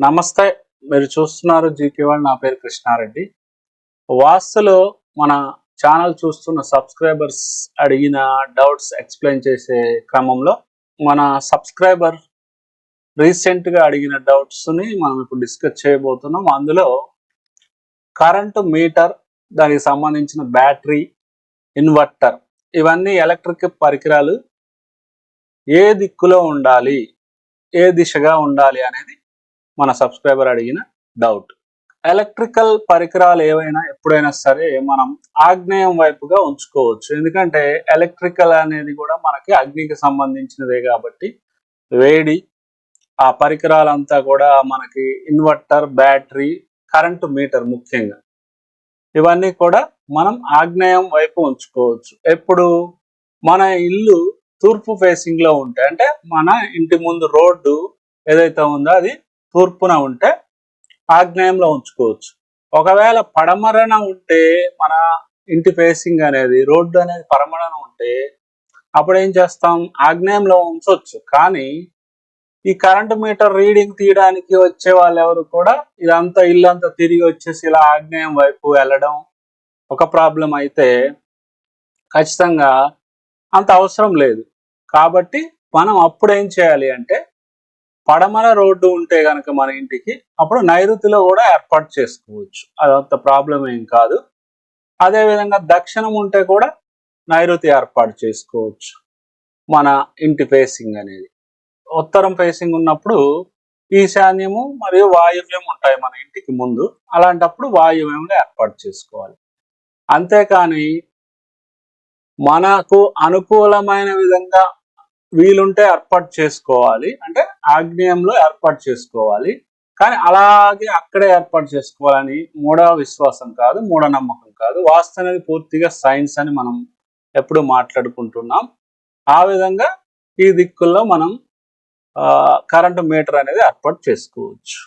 నమస్తే మీరు చూస్తున్నారు జీకే వాళ్ళు నా పేరు కృష్ణారెడ్డి. వాస్తులో మన ఛానల్ చూస్తున్న సబ్స్క్రైబర్స్ అడిగిన డౌట్స్ ఎక్స్ప్లెయిన్ చేసే క్రమంలో మన సబ్స్క్రైబర్ రీసెంట్గా అడిగిన డౌట్స్ని మనం ఇప్పుడు డిస్కస్ చేయబోతున్నాం. అందులో కరెంటు మీటర్ దానికి సంబంధించిన బ్యాటరీ ఇన్వర్టర్ ఇవన్నీ ఎలక్ట్రిక్ పరికరాలు ఏ దిక్కులో ఉండాలి ఏ దిశగా ఉండాలి అనేది మన సబ్స్క్రైబర్ అడిగిన డౌట్. ఎలక్ట్రికల్ పరికరాలు ఏవైనా ఎప్పుడైనా సరే మనం ఆగ్నేయం వైపుగా ఉంచుకోవచ్చు. ఎందుకంటే ఎలక్ట్రికల్ అనేది కూడా మనకి అగ్నికి సంబంధించినదే కాబట్టి వేడి ఆ పరికరాలంతా కూడా మనకి ఇన్వర్టర్ బ్యాటరీ కరెంటు మీటర్ ముఖ్యంగా. ఇవన్నీ కూడా మనం ఆగ్నేయం వైపు ఉంచుకోవచ్చు. ఎప్పుడు? మన ఇల్లు తూర్పు ఫేసింగ్లో ఉంటే అంటే మన ఇంటి ముందు రోడ్డు ఏదైతే ఉందో అది తూర్పున ఉంటే ఆగ్నేయంలో ఉంచుకోవచ్చు. ఒకవేళ పడమరన ఉంటే మన ఇంటి ఫేసింగ్ అనేది రోడ్డు అనేది పడమరన ఉంటే అప్పుడు ఏం చేస్తాం? ఆగ్నేయంలో ఉంచవచ్చు కానీ ఈ కరెంట్ మీటర్ రీడింగ్ తీయడానికి వచ్చే వాళ్ళు ఎవరు కూడా ఇదంతా ఇల్లంతా తిరిగి వచ్చేసి ఇలా ఆగ్నేయం వైపు వెళ్ళడం ఒక ప్రాబ్లం అయితే ఖచ్చితంగా అంత అవసరం లేదు. కాబట్టి మనం అప్పుడు ఏం చేయాలి అంటే పడమర రోడ్డు ఉంటే కనుక మన ఇంటికి అప్పుడు నైరుతిలో కూడా ఏర్పాటు చేసుకోవచ్చు. అదంత ప్రాబ్లం ఏం కాదు. అదేవిధంగా దక్షిణం ఉంటే కూడా నైరుతి ఏర్పాటు చేసుకోవచ్చు. మన ఇంటి ఫేసింగ్ అనేది. ఉత్తరం ఫేసింగ్ ఉన్నప్పుడు ఈశాన్యము మరియు వాయువ్యం ఉంటాయి మన ఇంటికి ముందు. అలాంటప్పుడు వాయువ్యంలో ఏర్పాటు చేసుకోవాలి. అంతేకాని మనకు అనుకూలమైన విధంగా వీలుంటే ఏర్పాటు చేసుకోవాలి. అంటే ఆగ్నేయంలో ఏర్పాటు చేసుకోవాలి. కానీ అలాగే అక్కడే ఏర్పాటు చేసుకోవాలని మూఢ విశ్వాసం కాదు మూఢనమ్మకం కాదు. వాస్తు అనేది పూర్తిగా సైన్స్ అని మనం ఎప్పుడు మాట్లాడుకుంటున్నాం. ఆ విధంగా ఈ దిక్కుల్లో మనం కరెంటు మీటర్ అనేది ఏర్పాటు చేసుకోవచ్చు.